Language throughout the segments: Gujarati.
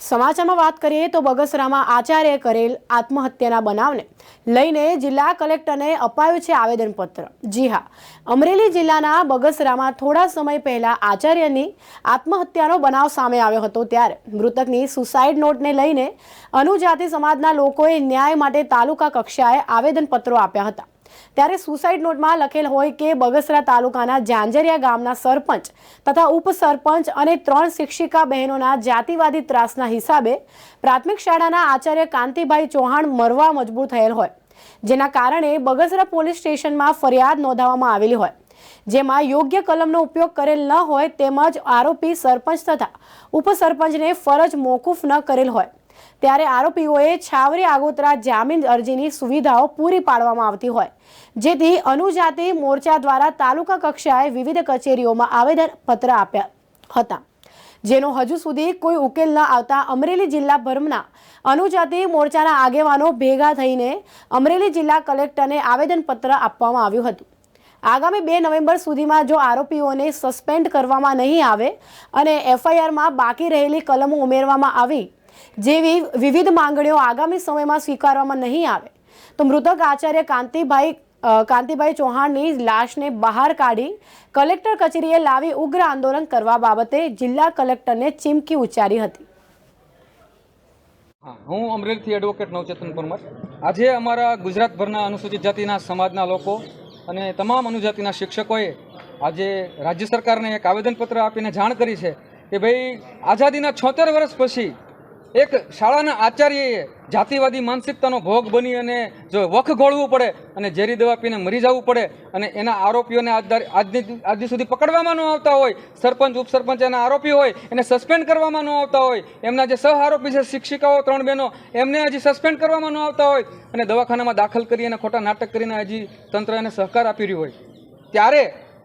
સમાચારમાં વાત કરીએ તો બગસરામાં આચાર્ય કરેલ આત્મહત્યાના બનાવને લઈને જિલ્લા કલેક્ટરને અપાયું છે આવેદનપત્ર. જી હા, અમરેલી જિલ્લાના બગસરામાં થોડા સમય પહેલા આચાર્યની આત્મહત્યાનો બનાવ સામે આવ્યો હતો ત્યારે મૃતકની સુસાઇડ નોટને લઈને અનુજાતિ સમાજના લોકોએ ન્યાય માટે તાલુકા કક્ષાએ આવેદનપત્રો આપ્યા હતા. ત્યારે સુસાઇડ નોટમાં લખેલ હોય કે બગસરા તાલુકાના જાંજરિયા ગામના સરપંચ તથા ઉપસરપંચ અને ત્રણ શિક્ષિકા બહેનોના જાતિવાદી ત્રાસના હિસાબે પ્રાથમિક શાળાના આચાર્ય કાંતિભાઈ ચૌહાણ મરવા મજબૂર થયેલ હોય, જેના કારણે બગસરા પોલીસ સ્ટેશનમાં ફરિયાદ નોંધાવવામાં આવેલી હોય. જેમાં યોગ્ય કલમનો ઉપયોગ કરેલ ન હોય તેમજ આરોપી સરપંચ તથા ઉપસરપંચને ફરજ મોકૂફ ન કરેલ હોય. ત્યારે આરોપીઓએ છાવરી આગોતરા જામીન અરજીની સુવિધાઓ પૂરી પાડવામાં આવતી હોય. જેથી અનુજાતિ મોરચા દ્વારા તાલુકા કક્ષાએ વિવિધ કચેરીઓમાં આવેદનપત્ર આપ્યા હતા. જેનો હજુ સુધી કોઈ ઉકેલ ન આવતા અમરેલી જિલ્લાભરના અનુજાતિ મોરચાના આગેવાનો ભેગા થઈને અમરેલી જિલ્લા કલેક્ટરને આવેદનપત્ર આપવામાં આવ્યું હતું. આગામી બે નવેમ્બર સુધીમાં જો આરોપીઓને સસ્પેન્ડ કરવામાં નહીં આવે અને એફઆઈઆરમાં બાકી રહેલી કલમો ઉમેરવામાં આવી જેવી વિવિધ માંગણીઓ આગામી સમયમાં સ્વીકારવામાં નહીં આવે. તો મૃતક આચાર્ય કાંતિભાઈ કાંતિભાઈ ચૌહાણની લાશને બહાર કાઢી કલેક્ટર કચેરીએ લાવી ઉગ્ર આંદોલન કરવા બાબતે જિલ્લા કલેક્ટરને ચીમકી ઉચ્ચારી હતી. હા અમરેલીથી એડવોકેટ નવચેતન પરમાર આજે અમારા ગુજરાતભરના અનુસૂચિત જાતિના સમાજના લોકો અને તમામ અનુજાતિના શિક્ષકોએ આજે રાજ્ય સરકારને એક આવેદનપત્ર આપીને જાણ કરી છે કે ભાઈ આઝાદીના છોતેર વર્ષ પછી એક શાળાના આચાર્યએ જાતિવાદી માનસિકતાનો ભોગ બની અને જો વખ ગોળવું પડે અને ઝેરી દવા પીને મરી જવું પડે અને એના આરોપીઓને આજ આજની સુધી પકડવામાં ન આવતા હોય, સરપંચ, ઉપસરપંચ એના આરોપી હોય, એને સસ્પેન્ડ કરવામાં ન આવતા હોય, એમના જે સહ આરોપી છે, શિક્ષિકાઓ ત્રણ બહેનો, એમને હજી સસ્પેન્ડ કરવામાં ન આવતા હોય અને દવાખાનામાં દાખલ કરી અને ખોટા નાટક કરીને હજી તંત્ર એને સહકાર આપી રહ્યું હોય. ત્યારે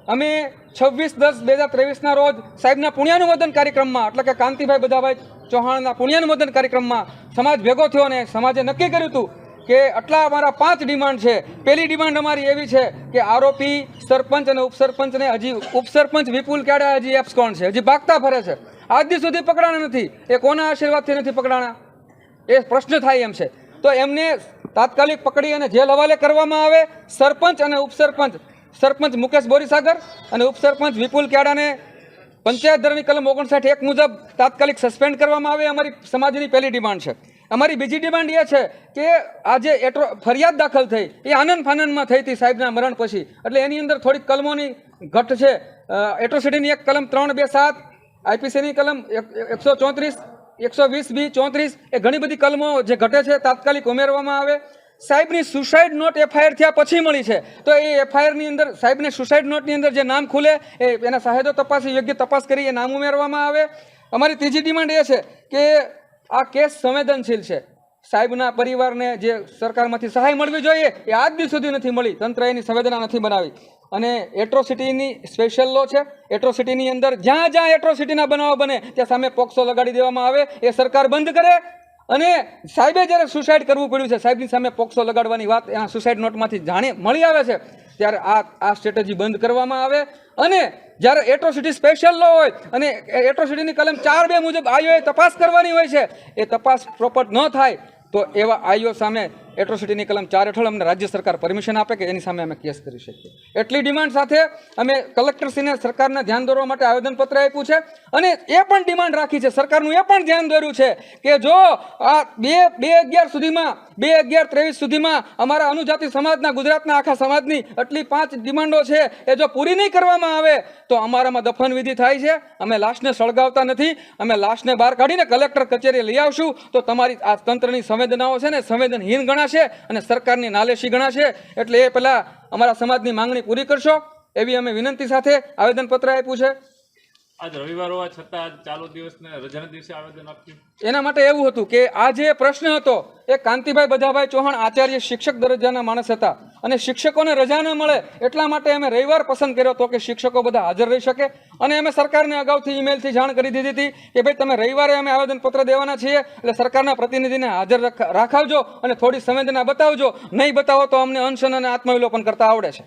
અમે છવ્વીસ દસ બે હજાર ત્રેવીસના રોજ સાહેબના પુણ્યાનુમોદન કાર્યક્રમમાં, એટલે કે કાંતિભાઈ બધાભાઈ ચૌહાણના પુણ્યાનુમોદન કાર્યક્રમમાં સમાજ ભેગો થયો અને સમાજે નક્કી કર્યું હતું કે આટલા અમારા પાંચ ડિમાન્ડ છે. પહેલી ડિમાન્ડ અમારી એવી છે કે આરોપી, સરપંચ અને ઉપસરપંચને હજી ઉપસરપંચ વિપુલ કેડા હજી એપ્સકોન છે, હજી ભાગતા ફરે છે. આજ દી સુધી પકડાણા નથી. એ કોના આશીર્વાદથી નથી પકડાણા? એ પ્રશ્ન થાય એમ છે. તો એમને તાત્કાલિક પકડી અને જેલ હવાલે કરવામાં આવે. સરપંચ અને ઉપસરપંચ સરપંચ મુકેશ બોરીસાગર અને ઉપસરપંચ વિપુલ કેડાને પંચાયત ધર્મની કલમ ઓગણસાઠ એક મુજબ તાત્કાલિક સસ્પેન્ડ કરવામાં આવે અમારી સમાજની પહેલી ડિમાન્ડ છે. અમારી બીજી ડિમાન્ડ એ છે કે આજે એટ્રો ફરિયાદ દાખલ થઈ, એ આનંદ ફાનંદમાં થઈ હતી સાહેબના મરણ પછી. એટલે એની અંદર થોડીક કલમોની ઘટ છે. એટ્રોસિટીની એક કલમ ત્રણ બે સાત, આઈપીસીની કલમ એકસો ચોત્રીસ, એકસો વીસ બી ચોત્રીસ, એ ઘણી બધી કલમો જે ઘટે છે, તાત્કાલિક ઉમેરવામાં આવે. સાહેબની સુસાઇડ નોટ એફઆઈઆર થયા પછી મળી છે. તો એ એફઆઈઆરની અંદર, સાહેબને સુસાઇડ નોટની અંદર જે નામ ખુલે, એ એના સાહેદો તપાસ, યોગ્ય તપાસ કરી, એ નામ ઉમેરવામાં આવે. અમારી ત્રીજી ડિમાન્ડ એ છે કે આ કેસ સંવેદનશીલ છે. સાહેબના પરિવારને જે સરકારમાંથી સહાય મળવી જોઈએ, એ આજ દી સુધી નથી મળી. તંત્ર એની સંવેદના નથી બનાવી. અને એટ્રોસિટીની સ્પેશિયલ લો છે. એટ્રોસિટીની અંદર જ્યાં જ્યાં એટ્રોસિટીના બનાવો બને, ત્યાં સામે પોક્સો લગાડી દેવામાં આવે. એ સરકાર બંધ કરે અને સાહેબે જ્યારે સુસાઇડ કરવું પડ્યું છે, સાહેબની સામે પોક્સો લગાડવાની વાત એના સુસાઇડ નોટમાંથી જાણે મળી આવે છે, ત્યારે આ આ સ્ટ્રેટેજી બંધ કરવામાં આવે અને જ્યારે એટ્રોસિટી સ્પેશિયલ લો હોય અને એટ્રોસિટીની કલમ ચાર બે મુજબ આઈઓએ તપાસ કરવાની હોય છે, એ તપાસ પ્રોપર ન થાય તો એવા આઈઓ સામે એટ્રોસિટીની કલમ ચાર હેઠળ અમને રાજ્ય સરકાર પરમિશન આપે કે એની સામે અમે કેસ કરી શકીએ. એટલી ડિમાન્ડ સાથે અમે કલેક્ટરશ્રીને સરકારને ધ્યાન દોરવા માટે આવેદનપત્ર આપ્યું છે અને એ પણ ડિમાન્ડ રાખી છે. સરકારનું એ પણ ધ્યાન દોર્યું છે કે જો આ બે બે અગિયાર સુધીમાં, બે અગિયાર ત્રેવીસ સુધીમાં અમારા અનુજાતિ સમાજના, ગુજરાતના આખા સમાજની આટલી પાંચ ડિમાન્ડો છે એ જો પૂરી નહીં કરવામાં આવે તો અમારામાં દફન વિધિ થાય છે. અમે લાશને સળગાવતા નથી. અમે લાશને બહાર કાઢીને કલેક્ટર કચેરીએ લઈ આવશું. તો તમારી આ તંત્રની સંવેદનાઓ છે ને સંવેદનહીન ગણાશે અને સરકારની નાલેશી ગણાશે. એટલે એ પહેલાં અમારા સમાજની માંગણી પૂરી કરશો. એવી અમે વિનંતી સાથે આવેદનપત્ર આપ્યું છે. એના માટે એવું હતું કે આ જે પ્રશ્ન હતો, એ કાંતિભાઈ બધાભાઈ ચૌહાણ આચાર્ય શિક્ષક દરજ્જાના માણસ હતા. અને શિક્ષકોને રજા ન મળે એટલા માટે અમે રવિવાર પસંદ કર્યો હતો કે શિક્ષકો બધા હાજર રહી શકે. અને અમે સરકારને અગાઉથી ઈમેલથી જાણ કરી દીધી હતી કે ભાઈ તમે રવિવારે અમે આવેદનપત્ર દેવાના છીએ, એટલે સરકારના પ્રતિનિધિને હાજર રાખાવજો અને થોડી સંવેદના બતાવજો. નહીં બતાવો તો અમને અનશન અને આત્મવિલોપન કરતા આવડે છે.